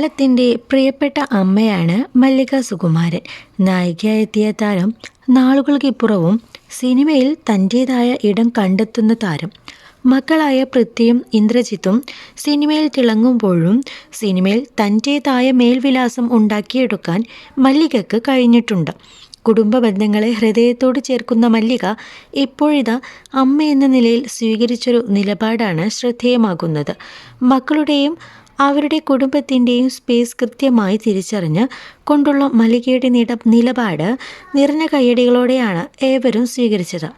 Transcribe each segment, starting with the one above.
മലയാളത്തിന്റെ പ്രിയപ്പെട്ട അമ്മയാണ് മല്ലിക സുകുമാരൻ. നായികയായെത്തിയ താരം നാളുകൾക്കിപ്പുറവും സിനിമയിൽ തന്റേതായ ഇടം കണ്ടെത്തുന്ന താരം. മക്കളായ പൃഥ്വിയും ഇന്ദ്രജിത്തും സിനിമയിൽ തിളങ്ങുമ്പോഴും സിനിമയിൽ തന്റേതായ മേൽവിലാസം ഉണ്ടാക്കിയെടുക്കാൻ മല്ലികക്ക് കഴിഞ്ഞിട്ടുണ്ട്. കുടുംബ ബന്ധങ്ങളെ ഹൃദയത്തോട് ചേർക്കുന്ന മല്ലിക ഇപ്പോഴിതാ എന്ന നിലയിൽ സ്വീകരിച്ചൊരു നിലപാടാണ് ശ്രദ്ധേയമാകുന്നത്. മക്കളുടെയും അവരുടെ കുടുംബത്തിന്റെയും സ്പേസ് കൃത്യമായി തിരിച്ചറിഞ്ഞ് കൊണ്ടുള്ള മല്ലികയുടെ നിട നിലപാട് നിറഞ്ഞ കയ്യടികളോടെയാണ് ഏവരും സ്വീകരിച്ചത്.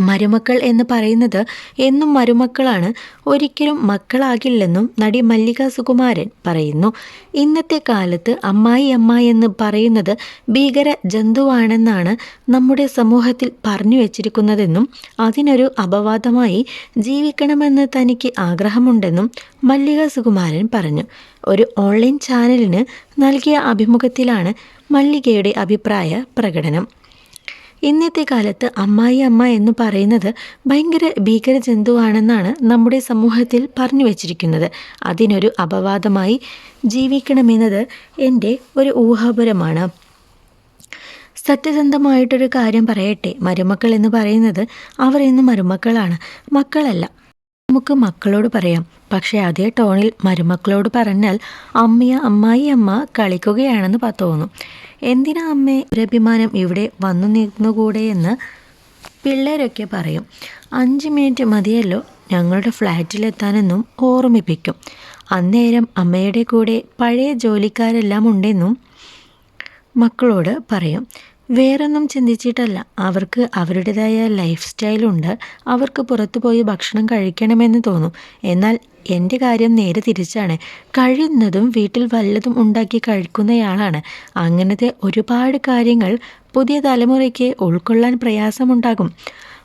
മരുമക്കൾ എന്ന് പറയുന്നത് എന്നും മരുമക്കളാണ് ഒരിക്കലും മക്കളാകില്ലെന്നും നടി മല്ലിക സുകുമാരൻ പറയുന്നു. ഇന്നത്തെ കാലത്ത് അമ്മായി അമ്മായി എന്ന് പറയുന്നത് ഭീകര ജന്തുവാണെന്നാണ് നമ്മുടെ സമൂഹത്തിൽ പറഞ്ഞു വച്ചിരിക്കുന്നതെന്നും അതിനൊരു അപവാദമായി ജീവിക്കണമെന്ന് തനിക്ക് ആഗ്രഹമുണ്ടെന്നും മല്ലിക സുകുമാരൻ പറഞ്ഞു. ഒരു ഓൺലൈൻ ചാനലിന് നൽകിയ അഭിമുഖത്തിലാണ് മല്ലികയുടെ അഭിപ്രായ പ്രകടനം. ഇന്നത്തെ കാലത്ത് അമ്മായി അമ്മ എന്ന് പറയുന്നത് ഭയങ്കര ഭീകര ജന്തുവാണെന്നാണ് നമ്മുടെ സമൂഹത്തിൽ പറഞ്ഞു വച്ചിരിക്കുന്നത്. അതിനൊരു അപവാദമായി ജീവിക്കണമെന്നത് എന്റെ ഒരു ഊഹാപുരമാണ്. സത്യസന്ധമായിട്ടൊരു കാര്യം പറയട്ടെ. മരുമക്കൾ എന്ന് പറയുന്നത് അവർ ഇന്ന് മരുമക്കളാണ്. മക്കളല്ല. നമുക്ക് മക്കളോട് പറയാം. പക്ഷേ അതേ ടോണിൽ മരുമക്കളോട് പറഞ്ഞാൽ അമ്മയ അമ്മായി അമ്മ കളിക്കുകയാണെന്ന് തോന്നും. എന്തിനാ അമ്മേ ഒരഭിമാനം ഇവിടെ വന്നു നിന്നുകൂടെ എന്ന് പിള്ളേരൊക്കെ പറയും. അഞ്ച് മിനിറ്റ് മതിയല്ലോ ഞങ്ങളുടെ ഫ്ലാറ്റിലെത്താനെന്നും ഓർമ്മിപ്പിക്കും. അന്നേരം അമ്മയുടെ കൂടെ പഴയ ജോലിക്കാരെല്ലാം ഉണ്ടെന്നും മക്കളോട് പറയും. വേറൊന്നും ചിന്തിച്ചിട്ടല്ല. അവർക്ക് അവരുടേതായ ലൈഫ് സ്റ്റൈലുണ്ട് അവർക്ക് പുറത്തു പോയി ഭക്ഷണം കഴിക്കണമെന്ന് തോന്നും. എന്നാൽ എന്റെ കാര്യം നേരെ തിരിച്ചാണ്. കഴിയുന്നതും വീട്ടിൽ വല്ലതും ഉണ്ടാക്കി കഴിക്കുന്നയാളാണ്. അങ്ങനത്തെ ഒരുപാട് കാര്യങ്ങൾ പുതിയ തലമുറയ്ക്ക് ഉൾക്കൊള്ളാൻ പ്രയാസമുണ്ടാകും.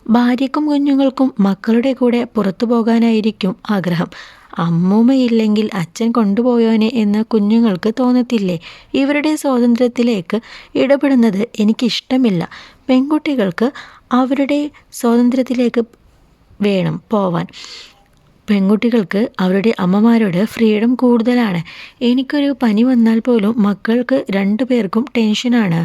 ഭാര്യക്കും കുഞ്ഞുങ്ങൾക്കും മക്കളുടെ കൂടെ പുറത്തു പോകാനായിരിക്കും ആഗ്രഹം. അമ്മൂമ്മയില്ലെങ്കിൽ അച്ഛൻ കൊണ്ടുപോയോനെ എന്ന് കുഞ്ഞുങ്ങൾക്ക് തോന്നത്തില്ലേ? ഇവരുടെ സ്വാതന്ത്ര്യത്തിലേക്ക് ഇടപെടുന്നത് എനിക്കിഷ്ടമില്ല. പെൺകുട്ടികൾക്ക് അവരുടെ സ്വാതന്ത്ര്യത്തിലേക്ക് വേണം പോവാൻ. പെൺകുട്ടികൾക്ക് അവരുടെ അമ്മമാരോട് ഫ്രീഡം കൂടുതലാണ്. എനിക്കൊരു പനി വന്നാൽ പോലും മക്കൾക്ക് രണ്ടു പേർക്കും ടെൻഷനാണ്.